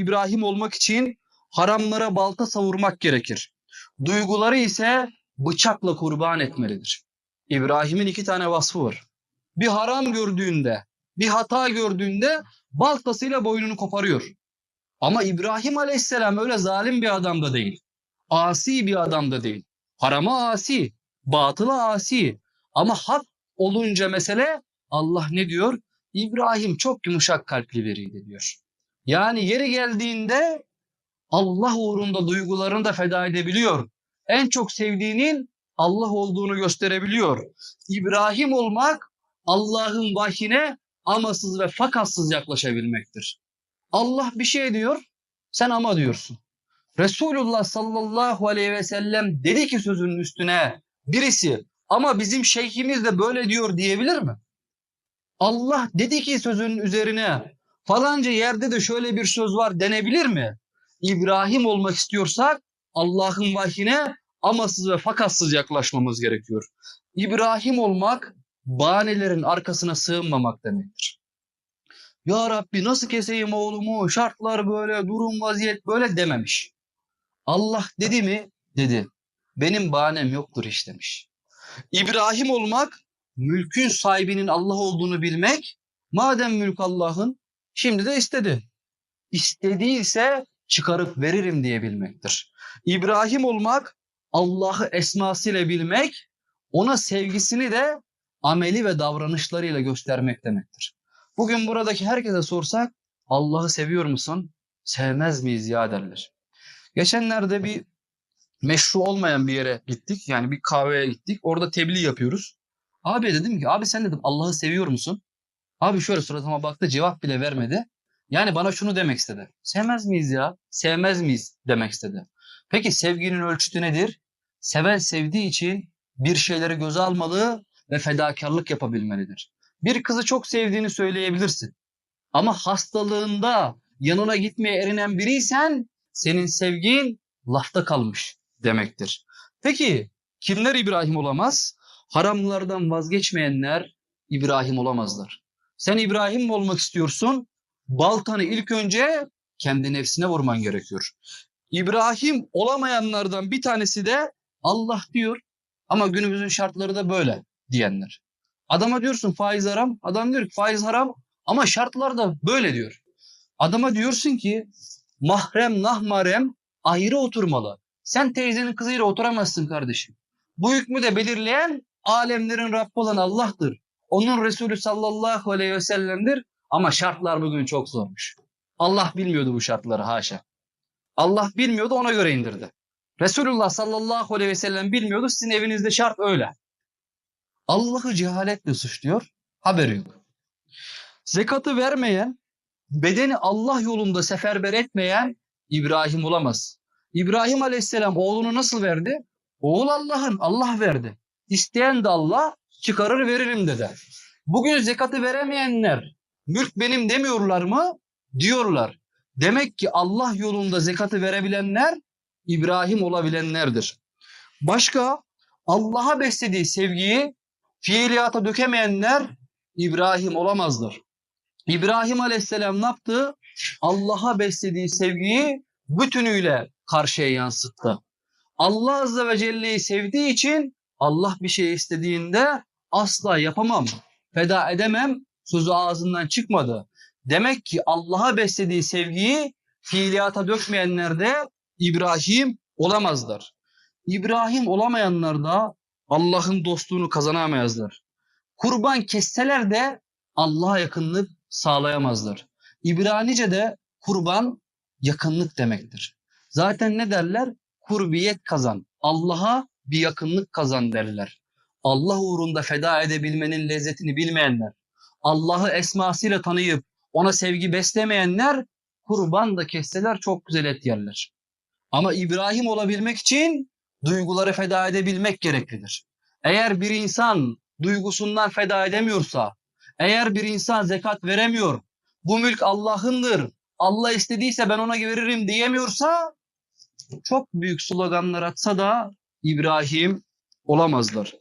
İbrahim olmak için haramlara balta savurmak gerekir. Duyguları ise bıçakla kurban etmelidir. İbrahim'in iki tane vasfı var. Bir haram gördüğünde, bir hata gördüğünde baltasıyla boynunu koparıyor. Ama İbrahim Aleyhisselam öyle zalim bir adam da değil. Asi bir adam da değil. Harama asi, batıla asi. Ama hak olunca mesele Allah ne diyor? İbrahim çok yumuşak kalpli biriydi diyor. Yani yeri geldiğinde Allah uğrunda duygularını da feda edebiliyor. En çok sevdiğinin Allah olduğunu gösterebiliyor. İbrahim olmak Allah'ın vahyine amasız ve fakatsız yaklaşabilmektir. Allah bir şey diyor, sen ama diyorsun. Resulullah sallallahu aleyhi ve sellem dedi ki sözünün üstüne birisi ama bizim şeyhimiz de böyle diyor diyebilir mi? Allah dedi ki sözünün üzerine falanca yerde de şöyle bir söz var denebilir mi? İbrahim olmak istiyorsak Allah'ın vahyine amasız ve fakatsız yaklaşmamız gerekiyor. İbrahim olmak bahanelerin arkasına sığınmamak demektir. Ya Rabbi nasıl keseyim oğlumu? Şartlar böyle, durum vaziyet böyle dememiş. Allah dedi mi? Dedi. Benim bahanem yoktur hiç demiş. İbrahim olmak, mülkün sahibinin Allah olduğunu bilmek, madem mülk Allah'ın, şimdi de istedi. İstediyse çıkarıp veririm diye bilmektir. İbrahim olmak, Allah'ı esmasıyla bilmek, ona sevgisini de ameli ve davranışlarıyla göstermek demektir. Bugün buradaki herkese sorsak Allah'ı seviyor musun? Sevmez miyiz ya derler. Geçenlerde bir meşru olmayan bir yere gittik. Yani bir kahveye gittik. Orada tebliğ yapıyoruz. Abi dedim ki abi sen dedim Allah'ı seviyor musun? Abi şöyle suratıma baktı cevap bile vermedi. Yani bana şunu demek istedi. Sevmez miyiz ya? Sevmez miyiz demek istedi. Peki sevginin ölçütü nedir? Seven sevdiği için bir şeyleri göze almalı ve fedakarlık yapabilmelidir. Bir kızı çok sevdiğini söyleyebilirsin. Ama hastalığında yanına gitmeye erinen biriysen senin sevgin lafta kalmış demektir. Peki kimler İbrahim olamaz? Haramlardan vazgeçmeyenler İbrahim olamazlar. Sen İbrahim mi olmak istiyorsun? Baltanı ilk önce kendi nefsine vurman gerekiyor. İbrahim olamayanlardan bir tanesi de Allah diyor ama günümüzün şartları da böyle diyenler. Adama diyorsun faiz haram. Adam diyor ki faiz haram ama şartlar da böyle diyor. Adama diyorsun ki mahrem nahmarem ayrı oturmalı. Sen teyzenin kızıyla oturamazsın kardeşim. Bu hükmü de belirleyen alemlerin Rabbi olan Allah'tır. Onun Resulü sallallahu aleyhi ve sellem'dir. Ama şartlar bugün çok zormuş. Allah bilmiyordu bu şartları haşa. Allah bilmiyordu ona göre indirdi. Resulullah sallallahu aleyhi ve sellem bilmiyordu sizin evinizde şart öyle. Allah'ı cehaletle suçluyor, haberi yok. Zekatı vermeyen, bedeni Allah yolunda seferber etmeyen İbrahim olamaz. İbrahim aleyhisselam oğlunu nasıl verdi? Oğul Allah'ın, Allah verdi. İsteyen de Allah çıkarır veririm dedi. Bugün zekatı veremeyenler mülk benim demiyorlar mı? Diyorlar. Demek ki Allah yolunda zekatı verebilenler İbrahim olabilenlerdir. Başka Allah'a beslediği sevgiyi fiiliyata dökemeyenler İbrahim olamazlar. İbrahim Aleyhisselam ne yaptı? Allah'a beslediği sevgiyi bütünüyle karşıya yansıttı. Allah Azze ve Celle'yi sevdiği için Allah bir şey istediğinde asla yapamam, feda edemem sözü ağzından çıkmadı. Demek ki Allah'a beslediği sevgiyi fiiliyata dökmeyenler de İbrahim olamazlar. İbrahim olamayanlar da Allah'ın dostluğunu kazanamazlar. Kurban kesseler de Allah'a yakınlık sağlayamazlar. İbranice'de kurban yakınlık demektir. Zaten ne derler? Kurbiyet kazan. Allah'a bir yakınlık kazan derler. Allah uğrunda feda edebilmenin lezzetini bilmeyenler, Allah'ı esmasıyla tanıyıp ona sevgi beslemeyenler kurban da kesseler çok güzel et yerler. Ama İbrahim olabilmek için duyguları feda edebilmek gereklidir. Eğer bir insan duygusundan feda edemiyorsa, eğer bir insan zekat veremiyor, bu mülk Allah'ındır, Allah istediyse ben ona veririm diyemiyorsa, çok büyük sloganlar atsa da İbrahim olamazlar.